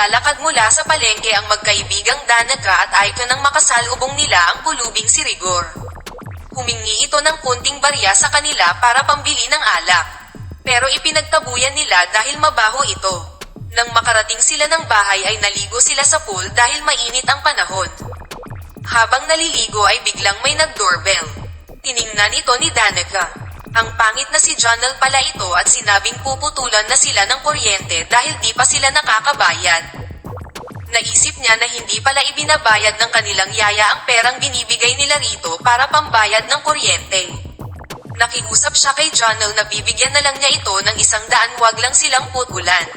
Naglalakad mula sa palengke ang magkaibigang Danica at Aika nang makasalubong nila ang pulubing si Rigor. Humingi ito ng kunting barya sa kanila para pambili ng alak. Pero ipinagtabuyan nila dahil mabaho ito. Nang makarating sila ng bahay ay naligo sila sa pool dahil mainit ang panahon. Habang naliligo ay biglang may nag-doorbell. Tiningnan ito ni Danica. Ang pangit na si Jonel pala ito at sinabing puputulan na sila ng kuryente dahil di pa sila nakakabayad. Naisip niya na hindi pala ibinabayad ng kanilang yaya ang perang binibigay nila rito para pambayad ng kuryente. Nakiusap siya kay Jonel na bibigyan na lang niya ito ng isang daan wag lang silang putulan.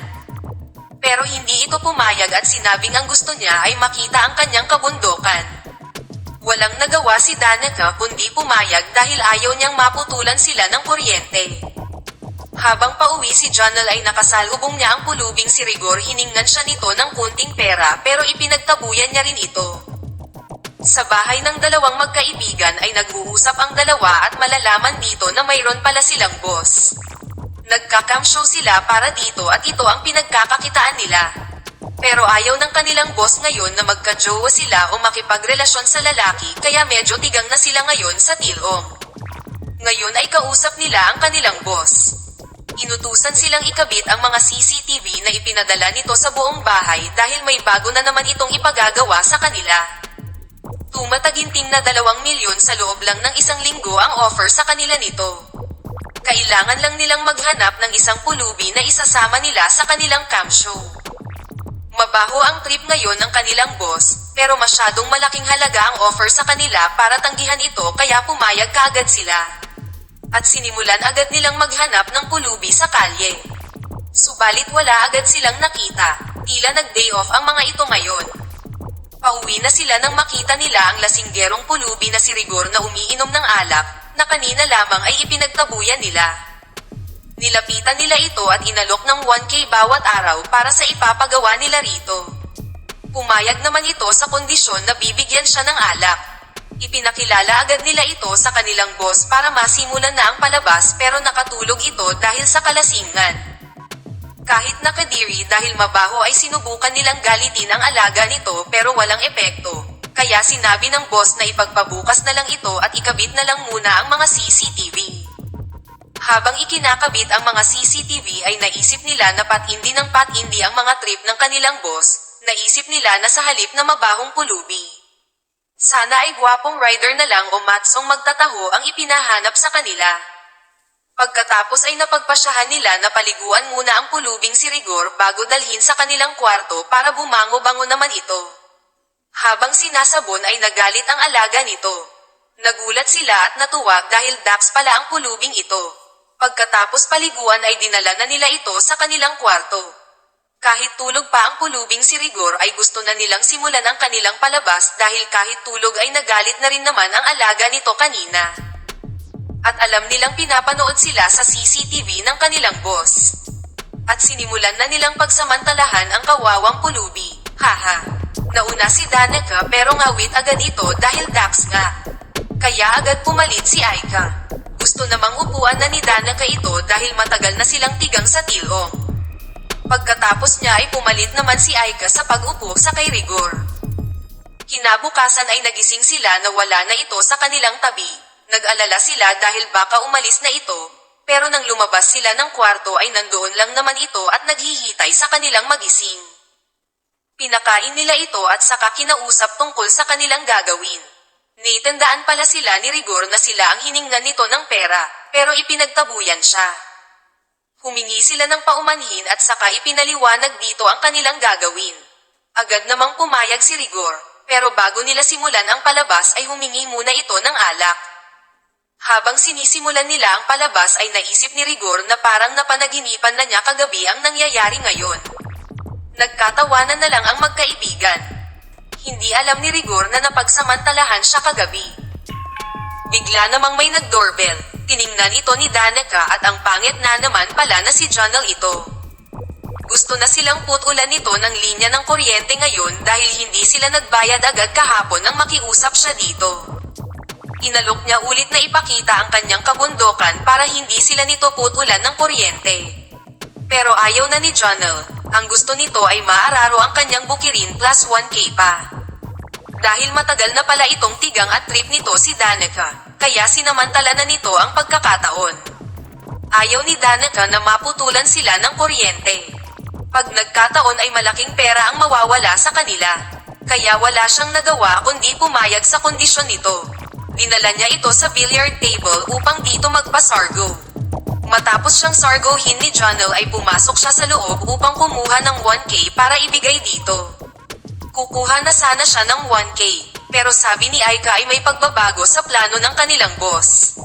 Pero hindi ito pumayag at sinabing ang gusto niya ay makita ang kanyang kabundukan. Walang nagawa si Danica kundi pumayag dahil ayaw niyang maputulan sila ng kuryente. Habang pauwi si Jonel ay nakasalubong niya ang pulubing si Rigor hiningnan siya nito ng kunting pera pero ipinagtabuyan niya rin ito. Sa bahay ng dalawang magkaibigan ay nag-uusap ang dalawa at malalaman dito na mayroon pala silang boss. Nagka-cam show sila para dito at ito ang pinagkakakitaan nila. Pero ayaw ng kanilang boss ngayon na magka-jowa sila o makipagrelasyon sa lalaki kaya medyo tigang na sila ngayon sa tilong. Ngayon ay kausap nila ang kanilang boss. Inutusan silang ikabit ang mga CCTV na ipinadala nito sa buong bahay dahil may bago na naman itong ipagagawa sa kanila. Tumataginting na dalawang milyon sa loob lang ng isang linggo ang offer sa kanila nito. Kailangan lang nilang maghanap ng isang pulubi na isasama nila sa kanilang cam show. Mabaho ang trip ngayon ng kanilang boss, pero masyadong malaking halaga ang offer sa kanila para tanggihan ito kaya pumayag kaagad sila. At sinimulan agad nilang maghanap ng pulubi sa kalye. Subalit wala agad silang nakita, tila nag-day off ang mga ito ngayon. Pauwi na sila nang makita nila ang lasinggerong pulubi na si Rigor na umiinom ng alak, na kanina lamang ay ipinagtabuyan nila. Nilapitan nila ito at inalok ng 1K bawat araw para sa ipapagawa nila rito. Pumayag naman ito sa kondisyon na bibigyan siya ng alak. Ipinakilala agad nila ito sa kanilang boss para masimulan na ang palabas pero nakatulog ito dahil sa kalasingan. Kahit nakadiri dahil mabaho ay sinubukan nilang galitin ang alaga nito pero walang epekto. Kaya sinabi ng boss na ipagpabukas na lang ito at ikabit na lang muna ang mga CCTV. Habang ikinakabit ang mga CCTV ay naisip nila na patindi ng patindi ang mga trip ng kanilang boss, naisip nila na sa halip na mabahong pulubi. Sana ay gwapong rider na lang o matsong magtataho ang ipinahanap sa kanila. Pagkatapos ay napagpasyahan nila na paliguan muna ang pulubing si Rigor bago dalhin sa kanilang kwarto para bumango-bango naman ito. Habang sinasabon ay nagalit ang alaga nito. Nagulat sila at natuwa dahil Dax pala ang pulubing ito. Pagkatapos paliguan ay dinala na nila ito sa kanilang kwarto. Kahit tulog pa ang pulubing si Rigor ay gusto na nilang simulan ang kanilang palabas dahil kahit tulog ay nagalit na rin naman ang alaga nito kanina. At alam nilang pinapanood sila sa CCTV ng kanilang boss. At sinimulan na nilang pagsamantalahan ang kawawang pulubi. Haha. Nauna si Danica pero ngawit agad ito dahil Dax nga. Kaya agad pumalit si Aika. Gusto namang upuan na ni Danica ito dahil matagal na silang tigang sa tilong. Pagkatapos niya ay pumalit naman si Aika sa pag-upo sa kay Rigor. Kinabukasan ay nagising sila na wala na ito sa kanilang tabi. Nag-alala sila dahil baka umalis na ito, pero nang lumabas sila ng kwarto ay nandoon lang naman ito at naghihitay sa kanilang magising. Pinakain nila ito at saka kinausap tungkol sa kanilang gagawin. Naitandaan pala sila ni Rigor na sila ang hiningnan nito ng pera, pero ipinagtabuyan siya. Humingi sila ng paumanhin at saka ipinaliwanag dito ang kanilang gagawin. Agad namang pumayag si Rigor, pero bago nila simulan ang palabas ay humingi muna ito ng alak. Habang sinisimulan nila ang palabas ay naisip ni Rigor na parang napanaginipan na niya kagabi ang nangyayari ngayon. Nagkatawanan na lang ang magkaibigan. Hindi alam ni Rigor na napagsamantalahan siya kagabi. Bigla namang may nag-doorbell. Tiningnan ito ni Danica at ang pangit na naman pala na si Jonel ito. Gusto na silang putulan nito ng linya ng kuryente ngayon dahil hindi sila nagbayad agad kahapon nang makiusap siya dito. Inalok niya ulit na ipakita ang kanyang kabundukan para hindi sila nito putulan ng kuryente. Pero ayaw na ni Jonel. Ang gusto nito ay maararo ang kanyang bukirin plus 1k pa. Dahil matagal na pala itong tigang at trip nito si Danica, kaya sinamantala na nito ang pagkakataon. Ayaw ni Danica na maputulan sila ng kuryente. Pag nagkataon ay malaking pera ang mawawala sa kanila. Kaya wala siyang nagawa kundi pumayag sa kondisyon nito. Dinala niya ito sa billiard table upang dito magpasargo. Matapos siyang sargohin ni Jonel ay pumasok siya sa loob upang kumuha ng 1K para ibigay dito. Kukuha na sana siya ng 1K, pero sabi ni Aika ay may pagbabago sa plano ng kanilang boss.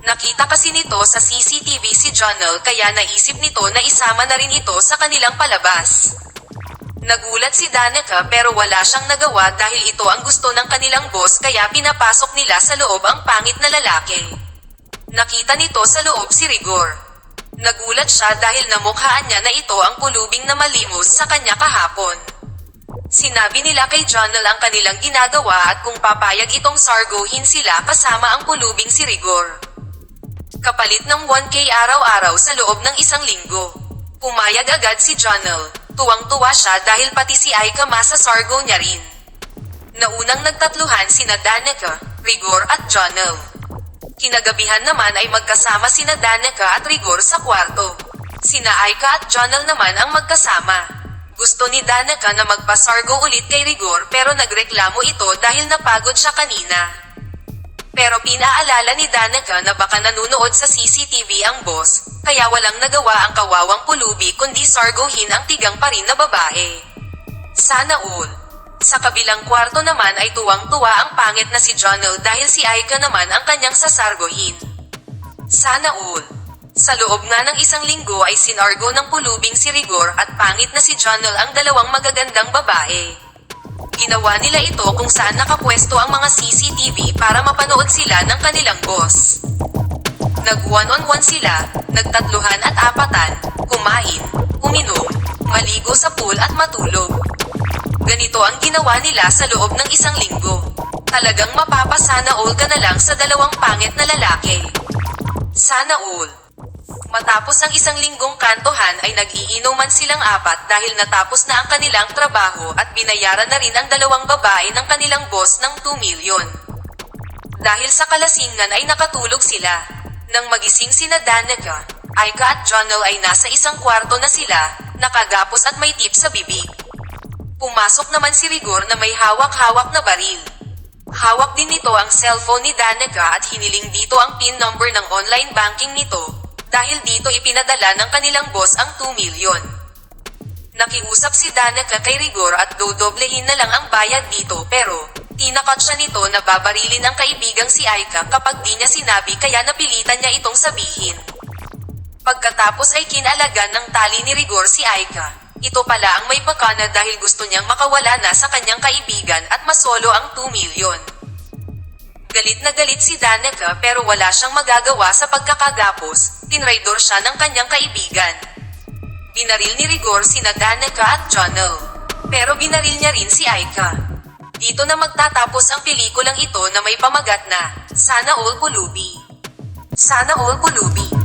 Nakita kasi nito sa CCTV si Jonel kaya naisip nito na isama na rin ito sa kanilang palabas. Nagulat si Danica pero wala siyang nagawa dahil ito ang gusto ng kanilang boss kaya pinapasok nila sa loob ang pangit na lalaki. Nakita nito sa loob si Rigor. Nagulat siya dahil namukhaan niya na ito ang pulubing na malimos sa kanya kahapon. Sinabi nila kay Jonel ang kanilang ginagawa at kung papayag itong sargohin sila kasama ang pulubing si Rigor. Kapalit ng 1K araw-araw sa loob ng isang linggo. Pumayag agad si Jonel. Tuwang-tuwa siya dahil pati si Aika masa sargo niya rin. Naunang nagtatluhan sina Danica, Rigor at Jonel. Kinagabihan naman ay magkasama sina Danica at Rigor sa kwarto. Sina Aika at Jonel naman ang magkasama. Gusto ni Danica na magpasargo ulit kay Rigor pero nagreklamo ito dahil napagod siya kanina. Pero pinaalala ni Danica na baka nanunood sa CCTV ang boss, kaya walang nagawa ang kawawang pulubi kundi sargohin ang tigang pa rin na babae. Sana all. Sa kabilang kwarto naman ay tuwang-tuwa ang pangit na si Jonel dahil si Aika naman ang kanyang sasargohin. Sana all. Sa loob nga ng isang linggo ay sinargo ng pulubing si Rigor at pangit na si Jonel ang dalawang magagandang babae. Ginawa nila ito kung saan nakapwesto ang mga CCTV para mapanood sila ng kanilang boss. Nag one-on-one sila, nagtatluhan at apatan, kumain, uminom, maligo sa pool at matulog. Ganito ang ginawa nila sa loob ng isang linggo. Talagang mapapasana all ka na lang sa dalawang pangit na lalaki. Sana all. Matapos ang isang linggong kantohan ay nag-iinuman silang apat dahil natapos na ang kanilang trabaho at binayaran na rin ang dalawang babae ng kanilang boss ng 2 milyon. Dahil sa kalasingan ay nakatulog sila. Nang magising sina Danica, Aika at Jonel ay nasa isang kwarto na sila, nakagapos at may tip sa bibig. Pumasok naman si Rigor na may hawak-hawak na baril. Hawak din nito ang cellphone ni Danica at hiniling dito ang PIN number ng online banking nito, dahil dito ipinadala ng kanilang boss ang 2 milyon. Nakiusap si Danica kay Rigor at dodoblehin na lang ang bayad dito pero, tinakot siya nito na babarilin ang kaibigang si Aika kapag di niya sinabi kaya napilitan niya itong sabihin. Pagkatapos ay kinalagan ng tali ni Rigor si Aika. Ito pala ang may bakana dahil gusto niyang makawala na sa kanyang kaibigan at masolo ang 2 milyon. Galit na galit si Danica pero wala siyang magagawa sa pagkakagapos, tinraidor siya ng kanyang kaibigan. Binaril ni Rigor sina Danica at Jonel. Pero binaril niya rin si Aika. Dito na magtatapos ang pelikulang ito na may pamagat na, Sana All Pulubi. Sana All Pulubi.